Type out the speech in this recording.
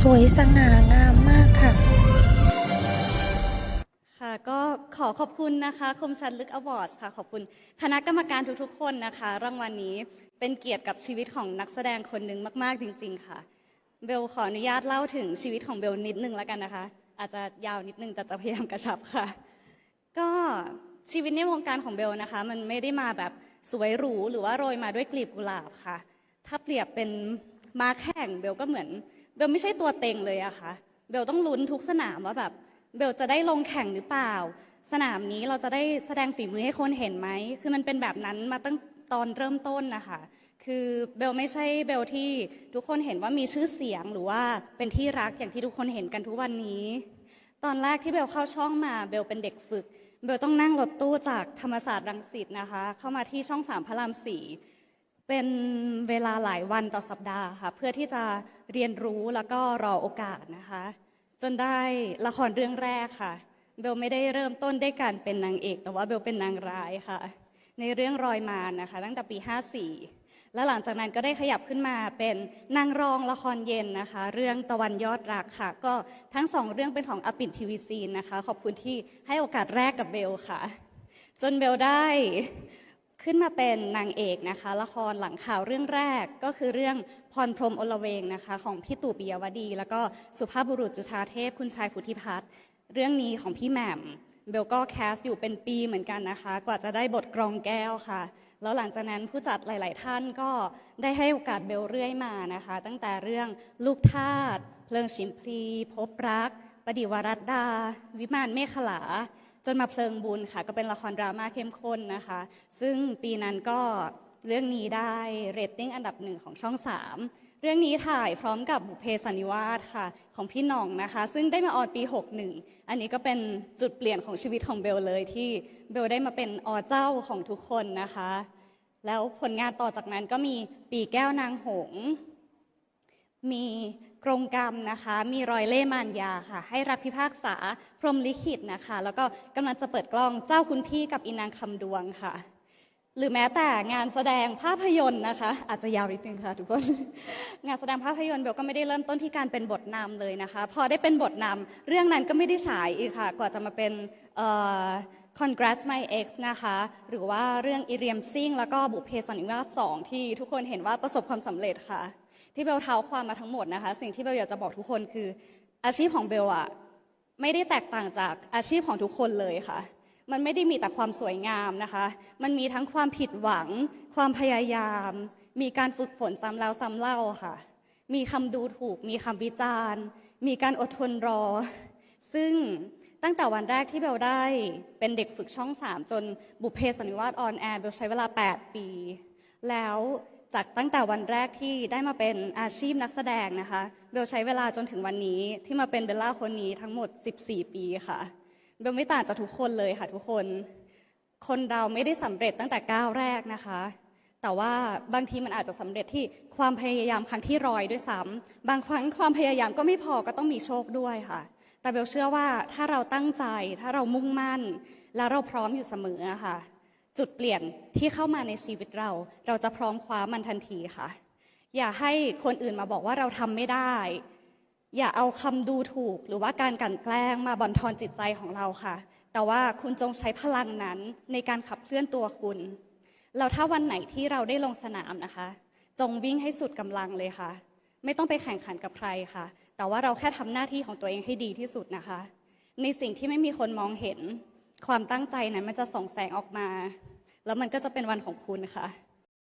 สวยสง่างามมากค่ะ ค่ะก็ขอขอบคุณนะคะ คมชัดลึกอวอร์ดค่ะ ขอบคุณคณะกรรมการทุกๆ คนนะคะ รางวัลนี้เป็นเกียรติกับชีวิตของนักแสดงคนหนึ่งมาก ๆ จริง ๆ ค่ะ เบลขออนุญาตเล่าถึงชีวิตของเบลนิดนึงแล้วกันนะคะ อาจจะยาวนิดนึงแต่จะพยายามกระชับค่ะ ก็ชีวิตในวงการของเบลนะคะ มันไม่ได้มาแบบสวยหรูหรือว่าโรยมาด้วยกลีบกุหลาบค่ะ ถ้าเปรียบเป็นมาแข่งเบลก็เหมือน เบลไม่ใช่ตัวเต็งเลยอะค่ะ เบลต้องลุ้นทุกสนามว่าแบบ เบลจะได้ลงแข่งหรือเปล่า สนามนี้เราจะได้แสดงฝีมือให้คนเห็นไหม คือมันเป็นแบบนั้นมาตั้งตอนเริ่มต้นนะคะ คือเบลไม่ใช่เบลที่ทุกคนเห็นว่ามีชื่อเสียงหรือว่าเป็นที่รักอย่างที่ทุกคนเห็นกันทุกวันนี้ ตอนแรกที่เบลเข้าช่องมาเบลเป็นเด็กฝึก เบลต้องนั่งรถตู้จากธรรมศาสตร์รังสิตนะคะ เข้ามาที่ช่องสามพระรามสี่ เป็นเวลาหลายวันต่อสัปดาห์ค่ะ เพื่อที่จะเรียนรู้แล้วก็รอโอกาสนะคะ จนได้ละครเรื่องแรกค่ะ เบลไม่ได้เริ่มต้นด้วยการเป็นนางเอก แต่ว่าเบลเป็นนางร้ายค่ะ ในเรื่องรอยมานะคะ ตั้งแต่ปี 54 แล้วหลังจากนั้นก็ได้ขยับขึ้นมาเป็นนางรองละครเย็นนะคะ เรื่องตะวันยอดรักค่ะ ก็ทั้งสองเรื่องเป็นของอปิ่นทีวีซีนนะคะ ขอบคุณที่ให้โอกาสแรกกับเบลค่ะ จนเบลได้ ขึ้นมาเป็นนางเอกนะคะ ละครหลังข่าวเรื่องแรกก็คือเรื่องพรพรมอลเวงนะคะ ของพี่ตู่ปิยวดี แล้วก็สุภาพบุรุษจุฑาเทพคุณชายพุทธิพัฒน์เรื่องนี้ของพี่แหม่มเบลก็แคสอยู่เป็นปีเหมือนกันนะคะ กว่าจะได้บทกรองแก้วค่ะ แล้วหลังจากนั้นผู้จัดหลาย ๆ ท่านก็ได้ให้โอกาสเบลเรื่อยมานะคะ ตั้งแต่เรื่องลูกทาสเพลิงชิมพลี พบรักประดิวรัตดา วิมานเมฆขลา จนมาเพลิงบุญค่ะ ก็เป็นละครดราม่าเข้มข้นนะคะ ซึ่งปีนั้นก็เรื่องนี้ได้เรตติ้งอันดับหนึ่งของช่อง 3 เรื่องนี้ถ่ายพร้อมกับบุพเพสันนิวาสค่ะ ของพี่หน่องนะคะ ซึ่งได้มาออนปี 61 อันนี้ก็เป็นจุดเปลี่ยนของชีวิตของเบลเลยที่เบลได้มาเป็นอเจ้าของทุกคนนะคะ แล้วผลงานต่อจากนั้นก็มีปีแก้วนางหง มี กรงกรรมนะคะ มีรอยเล่มารยาค่ะ ให้รักพิพากษาพรหมลิขิตนะคะ แล้วก็กำลังจะเปิดกล้องเจ้าคุณพี่กับอินางคำดวงค่ะ หรือแม้แต่งานแสดงภาพยนตร์นะคะ อาจจะยาวนิดนึงค่ะทุกคน งานแสดงภาพยนตร์เบลก็ไม่ได้เริ่มต้นที่การเป็นบทนำเลยนะคะ พอได้เป็นบทนำเรื่องนั้นก็ไม่ได้ฉายอีกค่ะ กว่าจะมาเป็น Congrats My Ex นะคะ หรือว่าเรื่องอิเรียมซิงแล้วก็บุพเพสันนิวาสสองที่ทุกคนเห็นว่าประสบความสำเร็จค่ะ ที่เบลเท้าความมาทั้งหมดนะคะ สิ่งที่เบลอยากจะบอกทุกคนคือ อาชีพของเบลอะไม่ได้แตกต่างจากอาชีพของทุกคนเลยค่ะ มันไม่ได้มีแต่ความสวยงามนะคะ มันมีทั้งความผิดหวัง ความพยายาม มีการฝึกฝนซ้ำแล้วซ้ำเล่าค่ะ มีคำดูถูก มีคำวิจารณ์ มีการอดทนรอ ซึ่งตั้งแต่วันแรกที่เบลได้เป็นเด็กฝึกช่อง 3 จนบุพเพสันนิวาสออนแอร์เบลใช้เวลา 8 ปี แล้ว จากตั้งแต่วันแรกที่ได้มาเป็นอาชีพนักแสดงนะคะเบลใช้เวลาจนถึงวันนี้ที่มาเป็นเบลล่าคนนี้ทั้งหมด 14 ปีค่ะเบลไม่ต่างจากทุกคนเลยค่ะทุกคน คนเราไม่ได้สำเร็จตั้งแต่ก้าวแรกนะคะ แต่ว่าบางทีมันอาจจะสำเร็จที่ความพยายามครั้งที่ร้อยด้วยซ้ำบางครั้งความพยายามก็ไม่พอก็ต้องมีโชคด้วยค่ะ แต่เบลเชื่อว่าถ้าเราตั้งใจถ้าเรามุ่งมั่น และเราพร้อมอยู่เสมอะค่ะ จุดเปลี่ยนที่เข้ามาในชีวิตเรา เราจะพร้อมคว้ามันทันทีค่ะ อย่าให้คนอื่นมาบอกว่าเราทำไม่ได้ อย่าเอาคำดูถูก หรือว่าการกลั่นแกล้งมาบั่นทอนจิตใจของเราค่ะ แต่ว่าคุณจงใช้พลังนั้นในการขับเคลื่อนตัวคุณแล้วถ้าวันไหนที่เราได้ลงสนามนะคะ จงวิ่งให้สุดกำลังเลยค่ะ ไม่ต้องไปแข่งขันกับใครค่ะ แต่ว่าเราแค่ทำหน้าที่ของตัวเองให้ดีที่สุดนะคะ ในสิ่งที่ไม่มีคนมองเห็น ความตั้งใจนั้นมันจะส่องแสงออกมา แล้วมันก็จะเป็นวันของคุณค่ะ